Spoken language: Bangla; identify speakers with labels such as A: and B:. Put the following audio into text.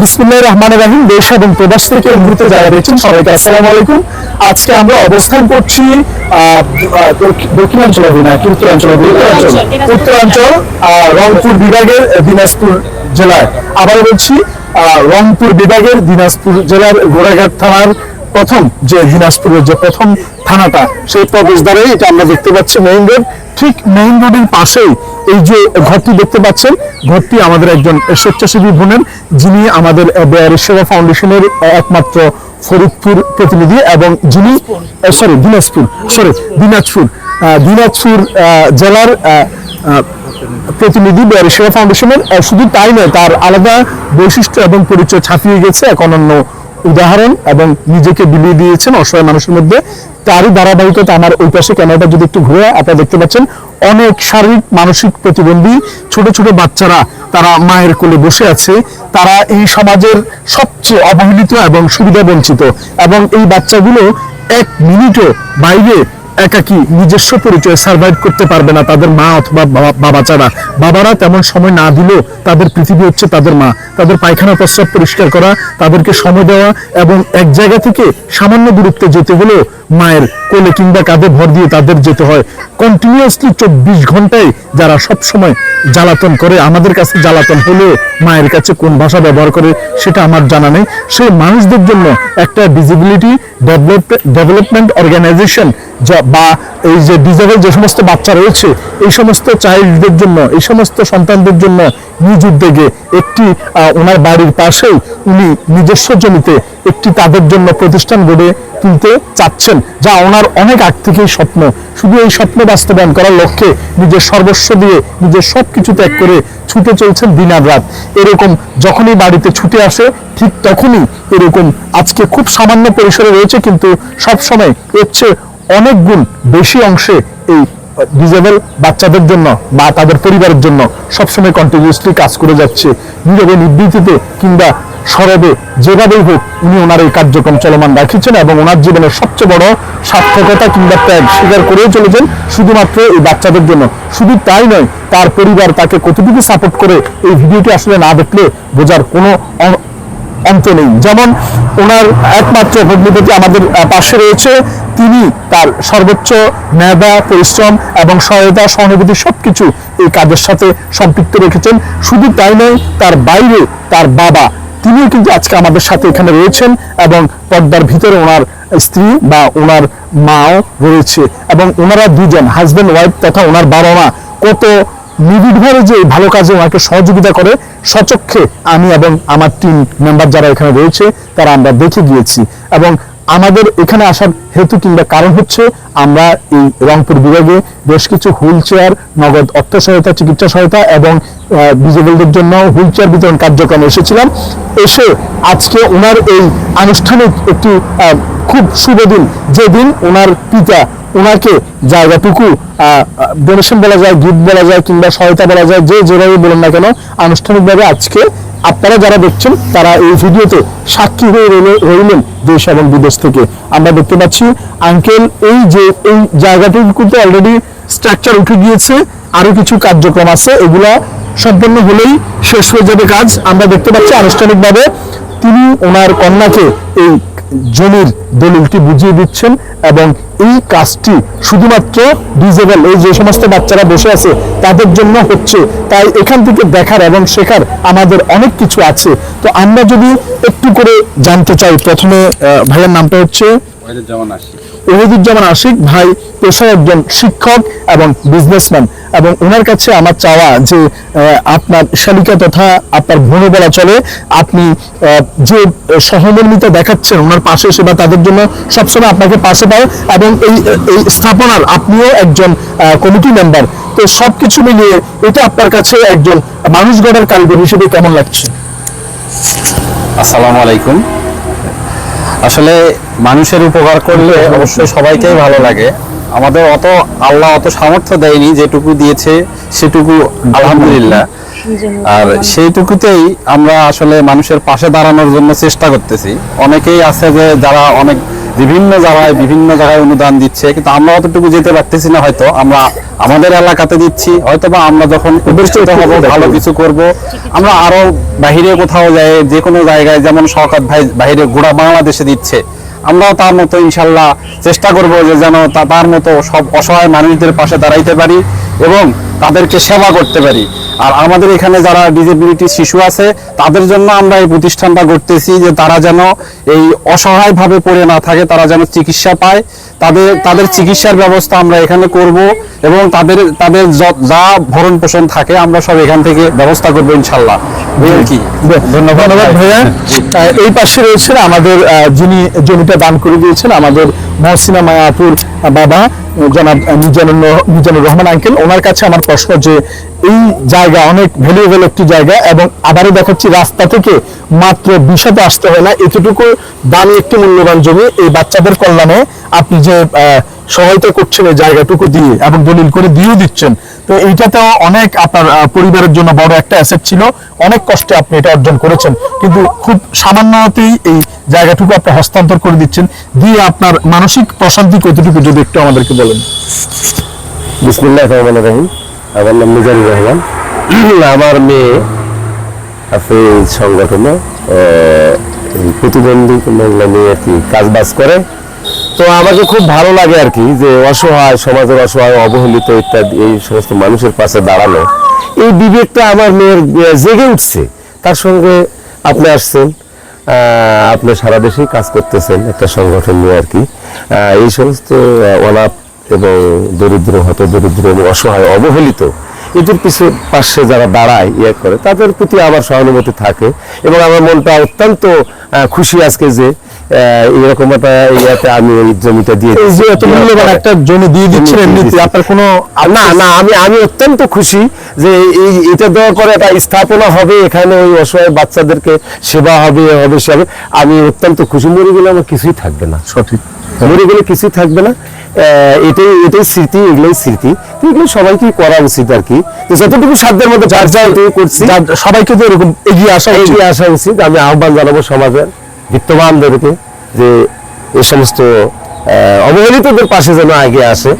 A: বিসমুল্লাহ রহমান রাহিম দেশ এবং প্রবাস থেকে মুহূর্তে যারা দেখছেন সবাইকে আসসালামু আলাইকুম। আজকে আমরা অবস্থান করছি দক্ষিণাঞ্চলে না কি উত্তরাঞ্চল। উত্তরাঞ্চল রংপুর বিভাগের দিনাজপুর জেলায় আবার বলছি আহ, রংপুর বিভাগের দিনাজপুর জেলার গোড়াঘাট থানার প্রথম যে দিনাজপুরের যে প্রথম থানাটা সেই প্রবেশদ্বারে এটা আমরা দেখতে পাচ্ছি মেইন রোড। ঠিক মেইন রোডের পাশেই এই যে ঘরটি দেখতে পাচ্ছেন, ঘরটি আমাদের একজন স্বেচ্ছাসেবী বোনের, যিনি আমাদের সেবা ফাউন্ডেশনের একমাত্র ফরিদপুর প্রতিনিধি এবং যিনি সরি দিনাজপুর সরি দিনাজপুর দিনাজপুর জেলার প্রতিনিধি সেবা ফাউন্ডেশনের শুধু তাই নয়, তার আলাদা বৈশিষ্ট্য এবং পরিচয় ছাপিয়ে গেছে, এক অনন্য উদাহরণ এবং নিজেকে বিলিয়ে দিয়েছেন অসহায় মানুষের মধ্যে। তারই ধারাবাহিকতা আমার ওই পাশে ক্যামেরাটা যদি একটু ঘুরে আপনারা দেখতে পাচ্ছেন অনেক শারীরিক, মানসিক প্রতিবন্ধী ছোট ছোট বাচ্চারা তারা মায়ের কোলে বসে আছে। তারা এই সমাজের সবচেয়ে অবহেলিত এবং সুবিধা বঞ্চিত। এবং এই বাচ্চাগুলো এক মিনিটও বাইরে একাকি নিজস্ব পরিচয় সার্ভাইভ করতে পারবে না তাদের মা অথবা বাবা- ছাড়া। বাবারা তেমন সময় না দিলেও তাদের পৃথিবী হচ্ছে তাদের মা। তাদের পায়খানা প্রস্রাব পরিষ্কার করা, তাদেরকে সময় দেওয়া এবং এক জায়গা থেকে সামান্য দূরত্বে যেতে হলেও মায়ের কোলে কিংবা কাঁধে ভর দিয়ে তাদের যেতে হয়। কন্টিনিউয়াসলি চব্বিশ ঘন্টায় যারা সব সময় জ্বালাতন করে, আমাদের কাছে জ্বালাতন হলেও মায়ের কাছে কোন ভাষা ব্যবহার করে সেটা আমার জানা নেই। সেই মানুষদের জন্য একটা ডিসেবিলিটি ডেভেলপমেন্ট অর্গানাইজেশন বা এই যে ডিজেবল যে সমস্ত বাচ্চা রয়েছে, এই সমস্ত চাইল্ডদের জন্য, এই সমস্ত সন্তানদের জন্য নিজ উদ্যোগে একটি ওনার বাড়ির পাশেই উনি নিজস্ব জমিতে একটি তাদের জন্য প্রতিষ্ঠান গড়ে তুলতে চাচ্ছেন, যা ওনার অনেক আগ থেকেই স্বপ্ন। শুধু এই স্বপ্ন বাস্তবায়ন করার লক্ষ্যে নিজের সর্বস্ব দিয়ে নিজের সব কিছু ত্যাগ করে ছুটে চলছেন দিন আর রাত। এরকম যখনই বাড়িতে ছুটে আসে, ঠিক তখনই এরকম আজকে খুব সামান্য পরিসরে রয়েছে, কিন্তু সব সময় এর চেয়ে অনেক গুণ বেশি অংশে এই ডিজেবল বাচ্চাদের জন্য বা তাদের পরিবারের জন্য সবসময় কন্টিনিউসলি কাজ করে যাচ্ছে। নীরবে নিবৃত্তিতে কিংবা সরবে, যেভাবেই হোক উনি ওনার এই কার্যক্রম চলমান রাখিছেন এবং ওনার জীবনের সবচেয়ে বড় সার্থকতা কিংবা ত্যাগ স্বীকার করেই চলেছেন। শুধুমাত্র এই বাচ্চাদের জন্য। শুধু তাই নয়, তার পরিবার তাকে কতটুকু সাপোর্ট করে এই ভিডিওটি আসলে না দেখলে বোঝার কোনো অন্ত নেই। যেমন ওনার একমাত্র ভগ্নিপতি আমাদের পাশে রয়েছে। তিনি তার সর্বোচ্চ মেধা, পরিশ্রম এবং সহায়তা, সহানুভূতি সবকিছু এই কাজের সাথে সম্পৃক্ত রেখেছেন। শুধু তাই নয়, তার বাইরে তার বাবা তিনিও কিন্তু আজকে আমাদের সাথে এখানে রয়েছেন এবং পর্দার ভিতরে ওনার স্ত্রী বা ওনার মাও রয়েছে এবং ওনারা দুজন হাজব্যান্ড ওয়াইফ তথা ওনার বাবা মা। কত নিবিড়ভাবে যে ভালো কাজে ওনাকে সহযোগিতা করে, সচক্ষে আমি এবং আমার টিম মেম্বার যারা এখানে রয়েছে, তারা আমরা দেখে গিয়েছি। এবং আমাদের এখানে আসার হেতু কিংবা কারণ হচ্ছে আমরা এই রংপুর বিভাগে বেশ কিছু হুইল চেয়ার নগদ অর্থ সহায়তা, চিকিৎসা সহায়তা এবং ডিজেবলদের জন্য হুইল চেয়ার বিতরণ কার্যক্রমে এসেছিলাম। এসে আজকে ওনার এই আনুষ্ঠানিক একটি খুব শুভ দিন। যেদিন ওনার পিতা ওনাকে জায়গাটুকু ডোনেশন বলা যায় গিফট বলা যায় কিংবা সহায়তা বলা যায়, যে যেভাবে বলেন না কেন, আনুষ্ঠানিকভাবে আজকে আপনারা যারা দেখছেন, তারা এই ভিডিওতে সাক্ষী হয়ে রইলে- রইলেন দেশ এবং বিদেশ থেকে। আমরা দেখতে পাচ্ছি আঙ্কেল এই যে এই জায়গাটির কিন্তু অলরেডি স্ট্রাকচার উঠে গিয়েছে, আরও কিছু কার্যক্রম আছে, এগুলা সম্পন্ন হলেই শেষ হয়ে যাবে কাজ। আমরা দেখতে পাচ্ছি আনুষ্ঠানিকভাবে তিনি ওনার কন্যাকে এই জমির দলিলটি বুঝিয়ে দিচ্ছেন এবং এই কাজটি শুধুমাত্র ডিজেবল, এই যে সমস্ত বাচ্চারা বসে আছে, তাদের জন্য হচ্ছে। তাই এখান থেকে দেখার এবং শেখার আমাদের অনেক কিছু আছে। তো আমরা যদি একটু করে জানতে চাই, প্রথমে ভাইয়ের নামটা হচ্ছে? ওহিদুজ্জামান আশিক ভাই পেশায় একজন শিক্ষক এবং বিজনেসম্যান এবং ওনার কাছে আমার চাওয়া যে আপনার শালিকা তথা আপনার বোনও বলা চলে, আপনি যে সহমর্মিতা দেখাচ্ছেন ওনার পাশে এসে বা তাদের জন্য সবসময় আপনাকে পাশে পায় এবং এই এই স্থাপনার আপনিও একজন কমিটি মেম্বার তো সবকিছু মিলিয়ে এটা আপনার কাছে একজন মানুষ গড়ার কারিগর হিসেবে কেমন লাগছে?
B: আসসালামু আলাইকুম। আসলে মানুষের উপকার করলে অবশ্যই সবাইকেই ভালো লাগে। আমাদের অত আল্লাহ অত সামর্থ্য দেয়নি যেটুকু দিয়েছে সেটুকু আলহামদুলিল্লাহ। আর সেইটুকুতেই আমরা আসলে মানুষের পাশে দাঁড়ানোর জন্য চেষ্টা করতেছি। অনেকেই আছে যে যারা অনেক বিভিন্ন জায়গায় বিভিন্ন জায়গায় অনুদান দিচ্ছে কিন্তু আমরা অতটুকু যেতে পারতেছি না হয়তো। আমরা আমাদের এলাকাতে দিচ্ছি হয়তো বা আমরা যখন প্রতিষ্ঠিত হব ভালো কিছু করব। আমরা আরও বাহিরে কোথাও যাই যে কোনো জায়গায় যেমন শওকত ভাই বাইরে গোড়া বাংলাদেশে দিচ্ছে। আমরাও তার মতো ইনশাল্লাহ চেষ্টা করব যে যেন তার মতো সব অসহায় মানুষদের পাশে দাঁড়াইতে পারি। এবং তাদেরকে সেবা করতে পারি। আর আমাদের এখানে যারা ডিসেবিলিটি শিশু আছে তাদের জন্য আমরা এই প্রতিষ্ঠানটা করতেছি যে তারা যেন এই অসহায় ভাবে পড়ে না থাকে তারা যেন চিকিৎসা পায়। তাদের তাদের চিকিৎসার ব্যবস্থা আমরা এখানে করব এবং তাদের তাদের যা ভরণ পোষণ থাকে আমরা সব এখান থেকে ব্যবস্থা করব ইনশাল্লাহ। কি?
A: ধন্যবাদ। ভাইয়া। এই পাশে রয়েছেন আমাদের যিনি জমিটা দান করে দিয়েছেন আমাদের মহসিনা মায়াপুর বাবা জনাব মিজানুর মিজানুর রহমান আঙ্কেল। ওনার কাছে আমার প্রশ্ন যে, এই জায়গা অনেক ভ্যালুয়েবল একটি জায়গা এবং আবারও দেখাচ্ছি, রাস্তা থেকে মাত্র বিশাতে আসতে হয় না। এতটুকু দামি একটি মূল্যবান জমি এই বাচ্চাদের কল্যাণে আপনি যে সহায়তা করছেন এই জায়গাটুকু দিয়ে এবং দলিল করে দিয়েও দিচ্ছেন। তো এইটাতেও অনেক আপনার পরিবারের জন্য বড় একটা অ্যাসেট ছিল। অনেক কষ্টে আপনি এটা অর্জন করেছেন। কিন্তু খুব সামান্যতেই এই জায়গাটুকু আপনি হস্তান্তর করে দিচ্ছেন। দিয়ে আপনার মানসিক প্রশান্তি কতটুকু যদি একটু আমাদেরকে বলেন।
C: আমার নাম মিজানুর রহমান। আমার মেয়ে আছে সংগঠনে প্রতিবন্ধী মহিলা নিয়ে আর কি কাজ বাজ করে। তো আমাকে খুব ভালো লাগে আর কি যে অসহায়, সমাজের অসহায়, অবহেলিত ইত্যাদি, এই সমস্ত মানুষের পাশে দাঁড়ানো। এই বিবেকটা আমার মেয়ের জেগে উঠছে। তার সঙ্গে আপনি আসছেন আপনি সারা দেশেই কাজ করতেছেন একটা সংগঠন নিয়ে আর কি। এই সমস্ত অনাথ এবং দরিদ্র, হত দরিদ্র এবং অসহায়, অবহেলিত, এদের পিছু পাশে যারা দাঁড়ায় ইয়ে করে, তাদের প্রতি আমার সহানুভূতি থাকে। এবং আমার মনটা অত্যন্ত খুশি আজকে যে এরকম একটা ইয়াতে আমি জমিটা দিয়ে
A: এত মূল্যবান একটা জমি দিয়ে দিচ্ছেন এমনিতে আপনার কোনো
C: না না আমি আমি অত্যন্ত খুশি যে এই এটা দেওয়ার পরে একটা স্থাপনা হবে এখানে ওই অসহায় বাচ্চাদেরকে সেবা হবে হবে সে হবে। আমি অত্যন্ত খুশি। মরে গেলে আমার কিছুই থাকবে না।
A: সঠিক।
C: মরে গেলে কিছুই থাকবে না। এটাই এটাই স্মৃতি এগুলোই স্মৃতি। এগুলো সবাইকে করা উচিত আর কি। যতটুকু সাধ্যের মধ্যে যার যা করছি
A: সবাইকে তো এরকম এগিয়ে আসা
C: এগিয়ে আসা উচিত। আমি আহ্বান জানাব সমাজের। বিত্তবানদেরকে যে এই সমস্ত অবহেলিতদের পাশে যেন আগে আসে।